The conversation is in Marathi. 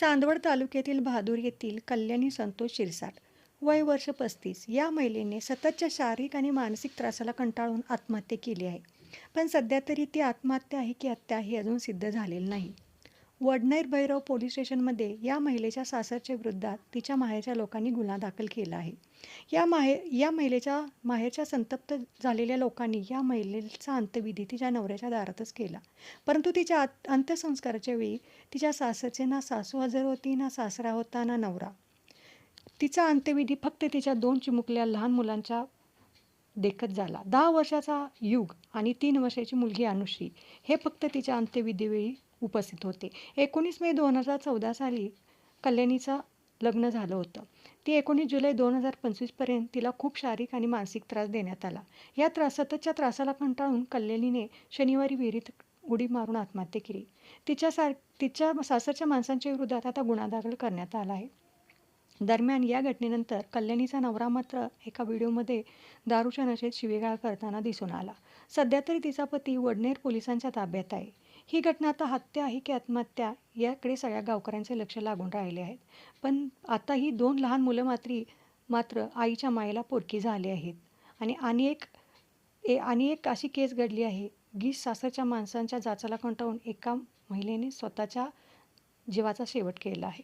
चांदवड तालुक्यातील बहादूर येथील कल्याणी संतोष शिरसाट. वय वर्ष पस्तीस. या महिलेने सततच्या शारीरिक आणि मानसिक त्रासाला कंटाळून आत्महत्या केली आहे. पण सध्या तरी ती आत्महत्या आहे की हत्या हे अजून सिद्ध झालेलं नाही. वडनेर भैरव पोलीस स्टेशनमध्ये या महिलेच्या सासरच्या विरुद्धात तिच्या माहेरच्या लोकांनी गुन्हा दाखल केला आहे. या माहे या महिलेच्या माहेरच्या संतप्त झालेल्या लोकांनी या महिलेचा अंत्यविधी तिच्या नवऱ्याच्या दारातच केला. परंतु तिच्या अंत्यसंस्काराच्या वेळी तिच्या सासरचे ना सासू हजर होती ना सासरा होता ना नवरा. तिचा अंत्यविधी फक्त तिच्या दोन चिमुकल्या लहान मुलांच्या देखत झाला. दहा वर्षाचा युग आणि तीन वर्षाची मुलगी अनुश्री हे फक्त तिच्या अंत्यविधीवेळी उपस्थित होते. एकोणीस मे दोन हजार चौदा साली कल्याणीचं लग्न झालं होतं. ती एकोणीस जुलै दोन हजार पंचवीसपर्यंत तिला खूप शारीरिक आणि मानसिक त्रास देण्यात आला. या त्रास सततच्या त्रासाला कंटाळून कल्याणीने शनिवारी विहिरीत उडी मारून आत्महत्या केली. तिच्या सार तिच्या सासरच्या माणसांच्या विरोधात आता गुन्हा दाखल करण्यात आला आहे. दरम्यान या घटनेनंतर कल्याणीचा नवरा मात्र एका व्हिडिओमध्ये दारूच्या नशेत शिवेगाळ करताना दिसून आला. सध्या तरी तिचा पती वडनेर पोलिसांच्या ताब्यात आहे. ही घटना आता हत्या आहे की आत्महत्या याकडे सगळ्या गावकऱ्यांचे लक्ष लागून राहिले आहेत. पण आता ही दोन लहान मुलं मात्री मात्र आईच्या मायेला पोटकी झाली आहेत. आणि आणि एक ए आणि एक अशी केस घडली आहे की सासरच्या माणसांच्या जाचाला कंटाळून एका महिलेने स्वतःच्या जीवाचा शेवट केला आहे.